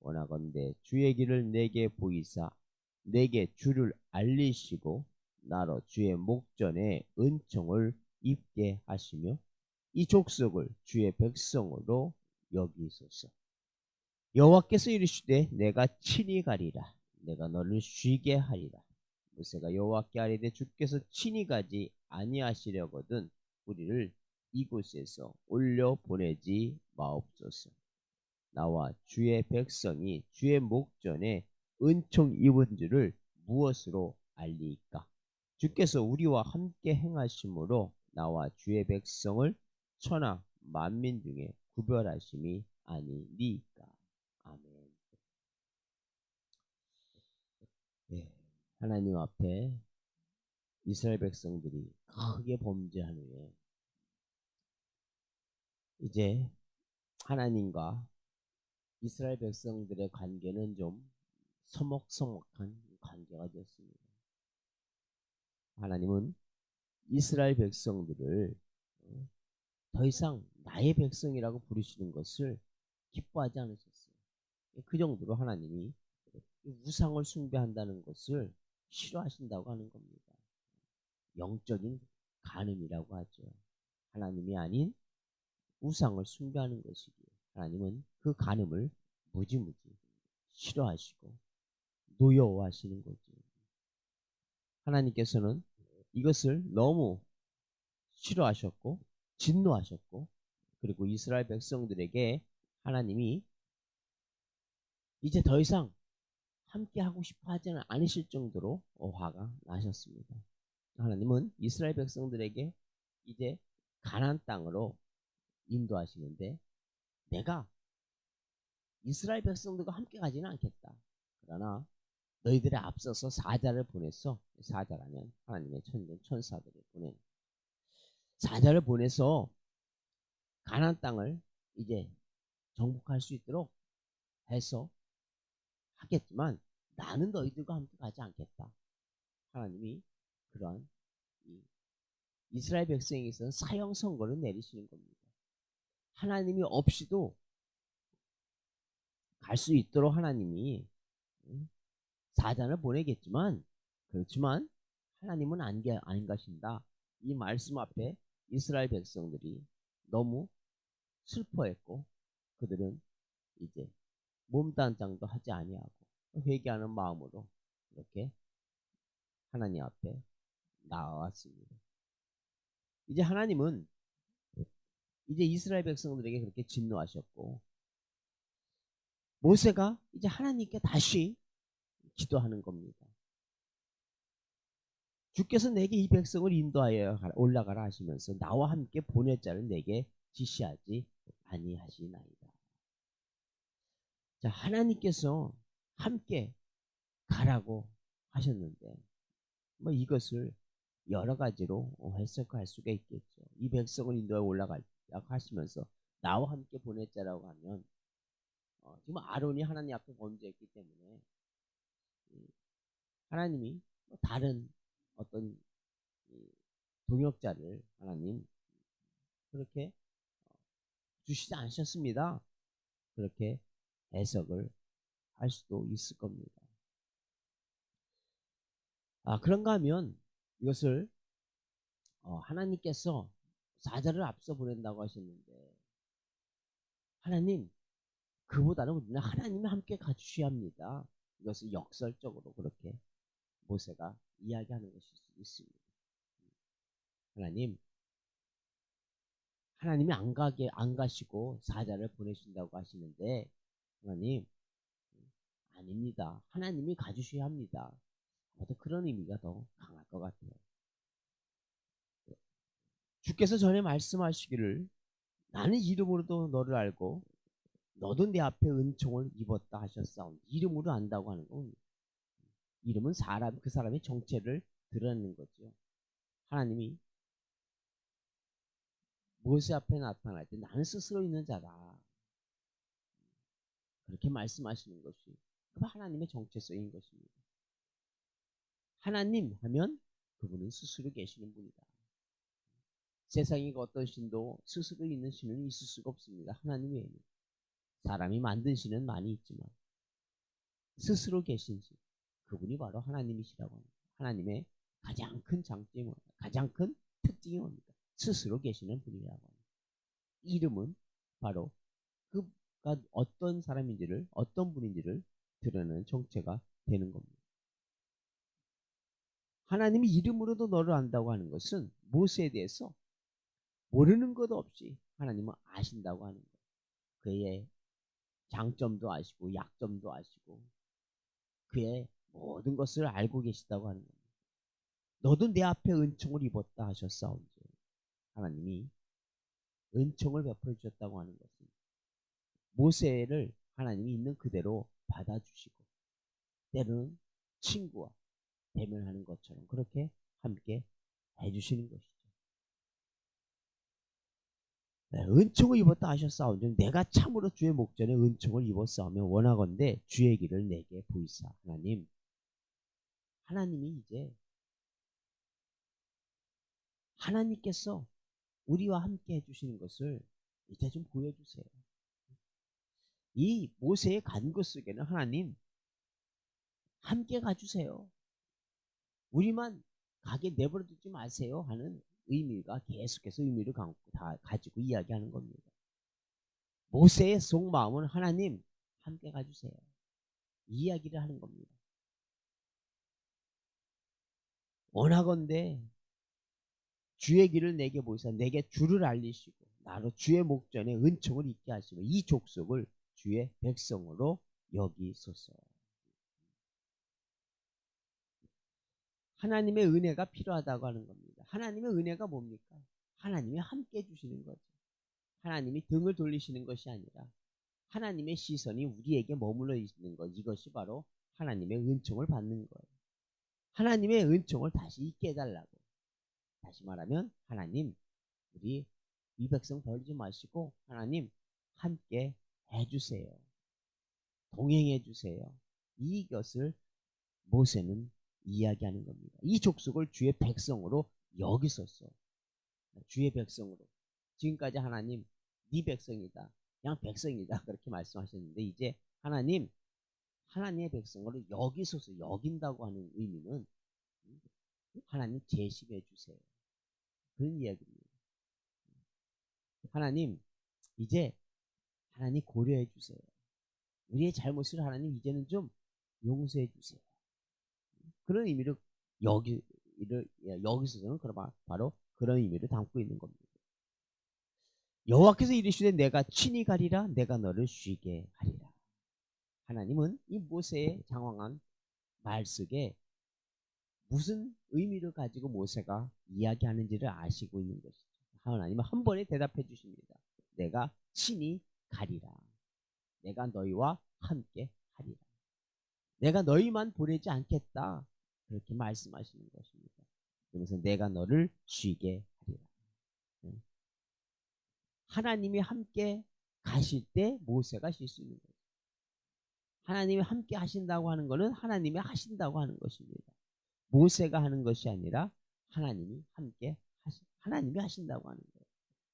원하건대 주의 길을 내게 보이사 내게 주를 알리시고 나로 주의 목전에 은총을 입게 하시며 이 족속을 주의 백성으로 여기소서. 여호와께서 이르시되 내가 친히 가리라. 내가 너를 쉬게 하리라. 모세가 여호와께 아뢰되 주께서 친히 가지 아니하시려거든 우리를 이곳에서 올려 보내지 마옵소서. 나와 주의 백성이 주의 목전에 은총 입은 줄을 무엇으로 알리까? 주께서 우리와 함께 행하심으로 나와 주의 백성을 천하 만민 중에 구별하심이 아니니까. 아멘. 네, 하나님 앞에 이스라엘 백성들이 크게 범죄한 후에 이제 하나님과 이스라엘 백성들의 관계는 좀 서먹서먹한 관계가 되었습니다. 하나님은 이스라엘 백성들을 어, 더 이상 나의 백성이라고 부르시는 것을 기뻐하지 않으셨어요. 그 정도로 하나님이 우상을 숭배한다는 것을 싫어하신다고 하는 겁니다. 영적인 간음이라고 하죠. 하나님이 아닌 우상을 숭배하는 것이기에 하나님은 그 간음을 무지무지 싫어하시고 노여워하시는 거죠. 하나님께서는 이것을 너무 싫어하셨고 진노하셨고 그리고 이스라엘 백성들에게 하나님이 이제 더 이상 함께 하고 싶어 하지는 않으실 정도로 화가 나셨습니다. 하나님은 이스라엘 백성들에게 이제 가나안 땅으로 인도하시는데 내가 이스라엘 백성들과 함께 가지는 않겠다. 그러나 너희들의 앞서서 사자를 보냈어. 사자라면 하나님의 천군 천사들을 보낸 사자를 보내서 가나안 땅을 이제 정복할 수 있도록 해서 하겠지만 나는 너희들과 함께 가지 않겠다. 하나님이 그러한 이스라엘 백성에게서는 사형 선고를 내리시는 겁니다. 하나님이 없이도 갈 수 있도록 하나님이 사단을 보내겠지만 그렇지만 하나님은 안게 아닌 것입니다. 이 말씀 앞에 이스라엘 백성들이 너무 슬퍼했고 그들은 이제 몸단장도 하지 아니하고 회개하는 마음으로 이렇게 하나님 앞에 나왔습니다. 이제 하나님은 이제 이스라엘 백성들에게 그렇게 진노하셨고 모세가 이제 하나님께 다시 기도하는 겁니다. 주께서 내게 이 백성을 인도하여 올라가라 하시면서 나와 함께 보낼 자를 내게 지시하지 아니하시나이다. 자, 하나님께서 함께 가라고 하셨는데 뭐 이것을 여러 가지로 해석할 수가 있겠죠. 이 백성을 인도하여 올라갈 하시면서 나와 함께 보냈자라고 하면 어, 지금 아론이 하나님 앞에 범죄했기 때문에 하나님이 뭐 다른 어떤 동역자를 하나님 그렇게 어, 주시지 않으셨습니다. 그렇게 해석을 할 수도 있을 겁니다. 아 그런가 하면 이것을 어, 하나님께서 사자를 앞서 보낸다고 하셨는데 하나님 그보다는 우리는 하나님이 함께 가주셔야 합니다. 이것을 역설적으로 그렇게 모세가 이야기하는 것일 수 있습니다. 하나님, 하나님이 안 가게 안 가시고 사자를 보내신다고 하시는데 하나님 아닙니다. 하나님이 가주셔야 합니다. 아마 그런 의미가 더 강할 것 같아요. 주께서 전에 말씀하시기를 나는 이름으로도 너를 알고 너도 내 앞에 은총을 입었다 하셨사온 이름으로 안다고 하는 겁니다. 이름은 사람 그 사람의 정체를 드러내는 거죠. 하나님이 모세 앞에 나타날 때 나는 스스로 있는 자다. 그렇게 말씀하시는 것이 그 하나님의 정체성인 것입니다. 하나님 하면 그분은 스스로 계시는 분이다. 세상에 어떤 신도 스스로 있는 신은 있을 수가 없습니다. 하나님 외에는. 사람이 만든 신은 많이 있지만 스스로 계신 신, 그분이 바로 하나님이시라고 합니다. 하나님의 가장 큰 장점이 뭡니까? 가장 큰 특징이 뭡니까? 스스로 계시는 분이라고 합니다. 이름은 바로 그가 어떤 사람인지를 어떤 분인지를 드러내는 정체가 되는 겁니다. 하나님이 이름으로도 너를 안다고 하는 것은 모세에 대해서 모르는 것 없이 하나님은 아신다고 하는 거예요. 그의 장점도 아시고 약점도 아시고 그의 모든 것을 알고 계시다고 하는 겁니다. 너도 내 앞에 은총을 입었다 하셨사온지 하나님이 은총을 베풀어 주셨다고 하는 것은 모세를 하나님이 있는 그대로 받아주시고 때로는 친구와 대면하는 것처럼 그렇게 함께 해주시는 것이죠. 네, 은총을 입었다 하셨사온즉 내가 참으로 주의 목전에 은총을 입었사오며 원하건대 주의 길을 내게 보이사 하나님 하나님이 이제 하나님께서 우리와 함께 해주시는 것을 이제 좀 보여주세요. 이 모세의 간구 속에는 하나님 함께 가주세요. 우리만 가게 내버려 두지 마세요 하는 의미가 계속해서 의미를 가지고 이야기하는 겁니다. 모세의 속마음은 하나님 함께 가주세요. 이 이야기를 하는 겁니다. 원하건대 주의 길을 내게 보이사 내게 주를 알리시고 나로 주의 목전에 은총을 있게 하시고 이 족속을 주의 백성으로 여기소서. 하나님의 은혜가 필요하다고 하는 겁니다. 하나님의 은혜가 뭡니까? 하나님이 함께 해주시는 거죠. 하나님이 등을 돌리시는 것이 아니라 하나님의 시선이 우리에게 머물러 있는 것 이것이 바로 하나님의 은총을 받는 거예요. 하나님의 은총을 다시 있게 해달라고. 다시 말하면 하나님 우리 이 백성 버리지 마시고 하나님 함께 해주세요. 동행해 주세요. 이것을 모세는 이야기하는 겁니다. 이 족속을 주의 백성으로 여기었어. 주의 백성으로. 지금까지 하나님 네 백성이다. 그냥 백성이다. 그렇게 말씀하셨는데 이제 하나님 하나님의 백성으로 여기 서서 여긴다고 하는 의미는 하나님 제시해 주세요. 그런 이야기입니다. 하나님 이제 하나님 고려해 주세요. 우리의 잘못을 하나님 이제는 좀 용서해 주세요. 그런 의미를 여기 를 예, 여기서는 그럼 바로 그런 의미를 담고 있는 겁니다. 여호와께서 이르시되 내가 친히 가리라 내가 너를 쉬게 하리라. 하나님은 이 모세의 장황한 말 속에 무슨 의미를 가지고 모세가 이야기하는지를 아시고 있는 것이죠. 하나님은 한 번에 대답해 주십니다. 내가 친히 가리라. 내가 너희와 함께 하리라. 내가 너희만 보내지 않겠다. 그렇게 말씀하시는 것입니다. 그러면서 내가 너를 쉬게 하리라. 네. 하나님이 함께 가실 때 모세가 쉴 수 있는 거죠. 하나님이 함께 하신다고 하는 것은 하나님이 하신다고 하는 것입니다. 모세가 하는 것이 아니라 하나님이 함께 하시, 하나님이 하신다고 하는 거예요.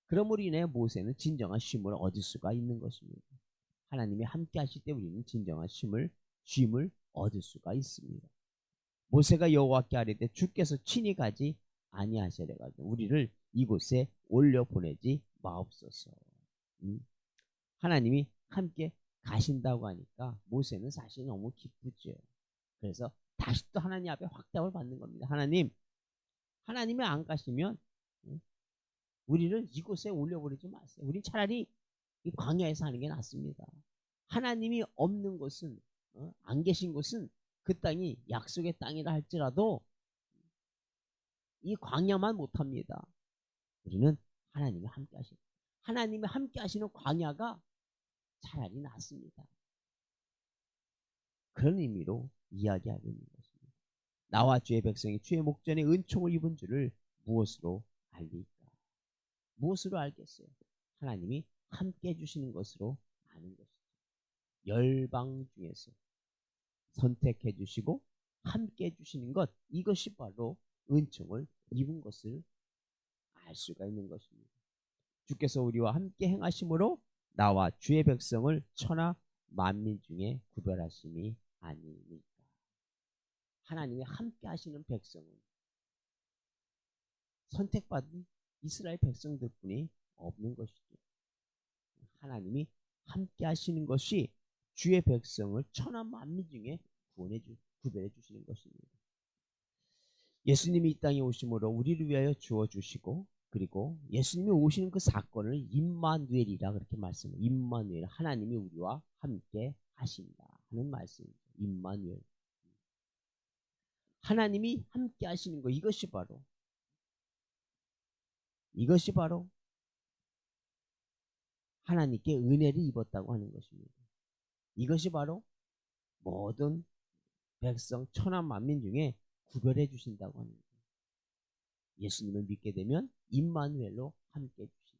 그러므로 인해 모세는 진정한 쉼을 얻을 수가 있는 것입니다. 하나님이 함께 하실 때 우리는 진정한 쉼을 쉼을 얻을 수가 있습니다. 모세가 여호와께 아뢰되 주께서 친히 가지 아니하시려 가지고 우리를 이곳에 올려 보내지 마옵소서. 음. 하나님이 함께 가신다고 하니까 모세는 사실 너무 기쁘죠. 그래서 다시 또 하나님 앞에 확답을 받는 겁니다. 하나님, 하나님이 안 가시면 음, 우리를 이곳에 올려버리지 마세요. 우린 차라리 이 광야에서 하는 게 낫습니다. 하나님이 없는 곳은 어, 안 계신 곳은 그 땅이 약속의 땅이라 할지라도 이 광야만 못합니다. 우리는 하나님이 함께 하시 하나님이 함께 하시는 광야가 차라리 낫습니다. 그런 의미로 이야기하고 있는 것입니다. 나와 주의 백성이 주의 목전에 은총을 입은 줄을 무엇으로 알리까? 무엇으로 알겠어요? 하나님이 함께 해주시는 것으로 아는 것이죠. 열방 중에서 선택해 주시고 함께 해 주시는 것 이것이 바로 은총을 입은 것을 알 수가 있는 것입니다. 주께서 우리와 함께 행하심으로 나와 주의 백성을 천하 만민 중에 구별하심이 아니니까. 하나님이 함께 하시는 백성은 선택받은 이스라엘 백성들뿐이 없는 것이죠. 하나님이 함께 하시는 것이 주의 백성을 천하 만민 중에 구원해 주, 구별해 주시는 것입니다. 예수님이 이 땅에 오심으로 우리를 위하여 주어 주시고 그리고 예수님이 오시는 그 사건을 임마누엘이라 그렇게 말씀을 임마누엘 하나님이 우리와 함께 하신다 하는 말씀입니다. 임마누엘 하나님이 함께 하시는 것 이것이 바로 이것이 바로 하나님께 은혜를 입었다고 하는 것입니다. 이것이 바로 모든 백성 천하 만민 중에 구별해 주신다고 하는 거예요. 예수님을 믿게 되면 임마누엘로 함께 해 주신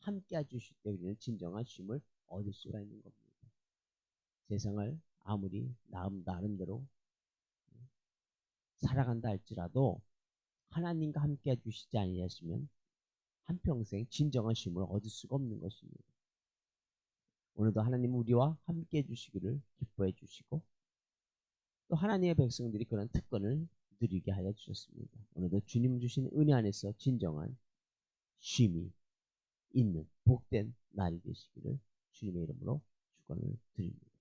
함께 해 주실 때 우리는 진정한 쉼을 얻을 수가 있는 겁니다. 세상을 아무리 나름 나름대로 살아간다 할지라도 하나님과 함께 해 주시지 아니하시면 한평생 진정한 쉼을 얻을 수가 없는 것입니다. 오늘도 하나님 우리와 함께 해 주시기를 기뻐해 주시고 또 하나님의 백성들이 그런 특권을 누리게 하여 주셨습니다. 오늘도 주님 주신 은혜 안에서 진정한 쉼이 있는 복된 날이 되시기를 주님의 이름으로 축원을 드립니다.